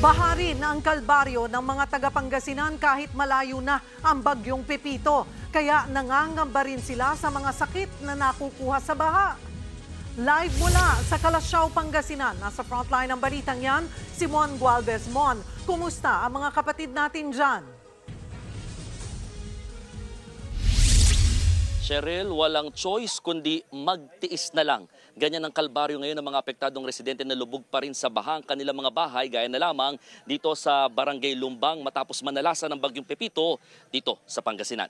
Bahari na ang kalbaryo ng mga taga-Pangasinan kahit malayo na ang bagyong Pepito. Kaya nangangamba rin sila sa mga sakit na nakukuha sa baha. Live mula sa Kalasyaw, Pangasinan. Nasa frontline ng balitang yan, si Mon Gualvez. Mon, kumusta ang mga kapatid natin dyan? Cheryl, walang choice kundi magtiis na lang. Ganyan ang kalbaryo ngayon ng mga apektadong residente na lubog pa rin sa bahang kanilang mga bahay gaya na lamang dito sa Barangay Lumbang matapos manalasa ng bagyong Pepito dito sa Pangasinan.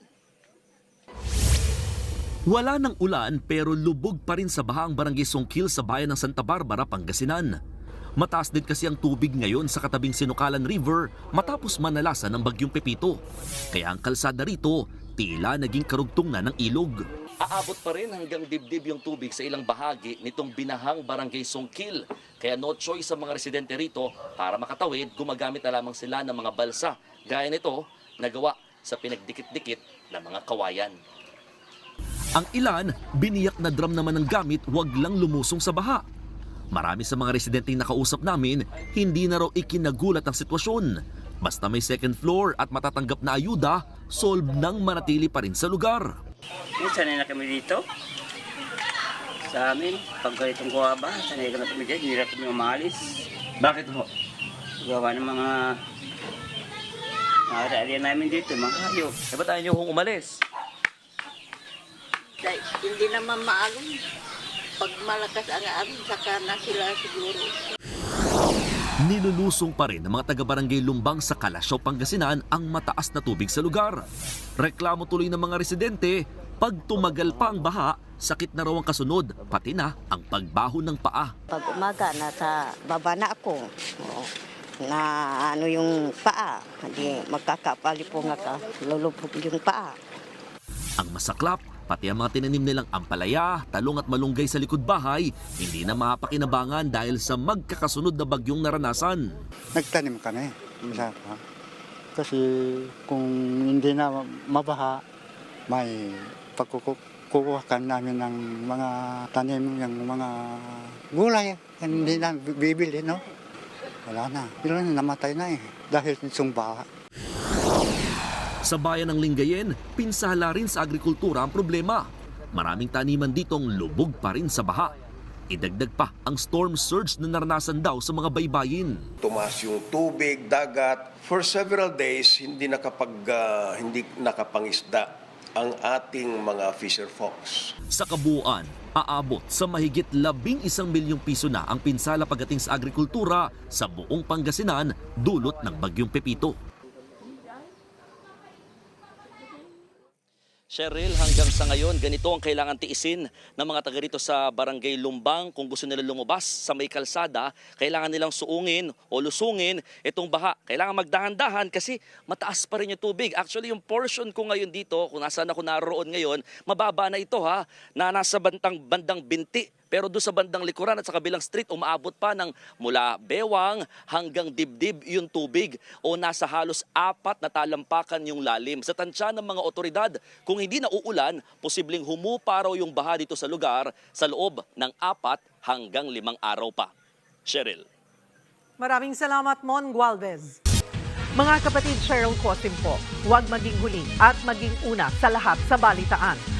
Wala ng ulan pero lubog pa rin sa baha ang barangay Songkil sa bayan ng Santa Barbara, Pangasinan. Mataas din kasi ang tubig ngayon sa katabing Sinukalan River matapos manalasa ng bagyong Pepito. Kaya ang kalsada rito tila naging karugtong na ng ilog. Aabot pa rin hanggang dibdib yung tubig sa ilang bahagi nitong binahang barangay Songkil. Kaya no choice sa mga residente rito para makatawid, gumagamit na lamang sila ng mga balsa. Gaya nito, nagawa sa pinagdikit-dikit na mga kawayan. Ang ilan, biniyak na drum naman ng gamit wag lang lumusong sa baha. Marami sa mga residenteng nakausap namin, hindi na raw ikinagulat ang sitwasyon. Basta may second floor at matatanggap na ayuda, solve nang manatili pa rin sa lugar. Sanay na kami dito. Sa amin, pag ganitong gawa ba, sanay na kami dyan, hindi na kami umalis. Bakit ho? Gawa ng mga mga area namin dito, mga hayop. Eh ba't ayaw nyo hong umalis? Dahil hindi naman maalong pag malakas ang amin, saka na sila siguro. Nilulusong pa rin ng mga taga-barangay Lumbang sa Kalasyaw, Pangasinan ang mataas na tubig sa lugar. Reklamo tuloy ng mga residente, pag tumagal pa ang baha, sakit na raw ang kasunod, pati na ang pagbaho ng paa. Pag umaga, nasa baba na ako. Oo. Na ano yung paa. Hindi magkakapali po nga ka. Lulubog yung paa. Ang masaklap, pati ang mga tinanim nilang ampalaya, talong at malunggay sa likod bahay, hindi na mapakinabangan dahil sa magkakasunod na bagyong naranasan. nagtanim kami. Sa, kasi kung hindi na mabaha, may pagkukuha namin ng mga tanim, yung mga gulay. Hindi na bibili, no? Wala na. Ilan na namatay na eh. Dahil sumba. Sa bayan ng Lingayen, pinsala rin sa agrikultura ang problema. Maraming taniman ditong lubog pa rin sa baha. Idagdag pa ang storm surge na naranasan daw sa mga baybayin. tumaas yung tubig, dagat. For several days, hindi nakapag ah, hindi nakapangisda ang ating mga fisher folks. Sa kabuuan, aabot sa mahigit labing isang milyong piso na ang pinsala pagdating sa agrikultura sa buong Pangasinan dulot ng Bagyong Pepito. Cheryl, hanggang sa ngayon, ganito ang kailangan tiisin ng mga taga rito sa Barangay Lumbang. Kung gusto nila lumabas sa may kalsada, kailangan nilang suungin o lusungin itong baha. Kailangan magdahan-dahan kasi mataas pa rin yung tubig. Actually, yung portion ko ngayon dito, kung nasaan ako naroon ngayon, mababa na ito ha, na nasa bantang bandang binti. Pero doon sa bandang likuran at sa kabilang street, umaabot pa ng mula bewang hanggang dibdib yung tubig o nasa halos apat na talampakan yung lalim. Sa tansya ng mga otoridad, kung hindi na uulan, posibleng humupa raw yung baha dito sa lugar sa loob ng apat hanggang limang araw pa. Cheryl. Maraming salamat, Mon Gualvez. Mga kapatid Cheryl Cosim po, huwag maging huli at maging una sa lahat sa balitaan.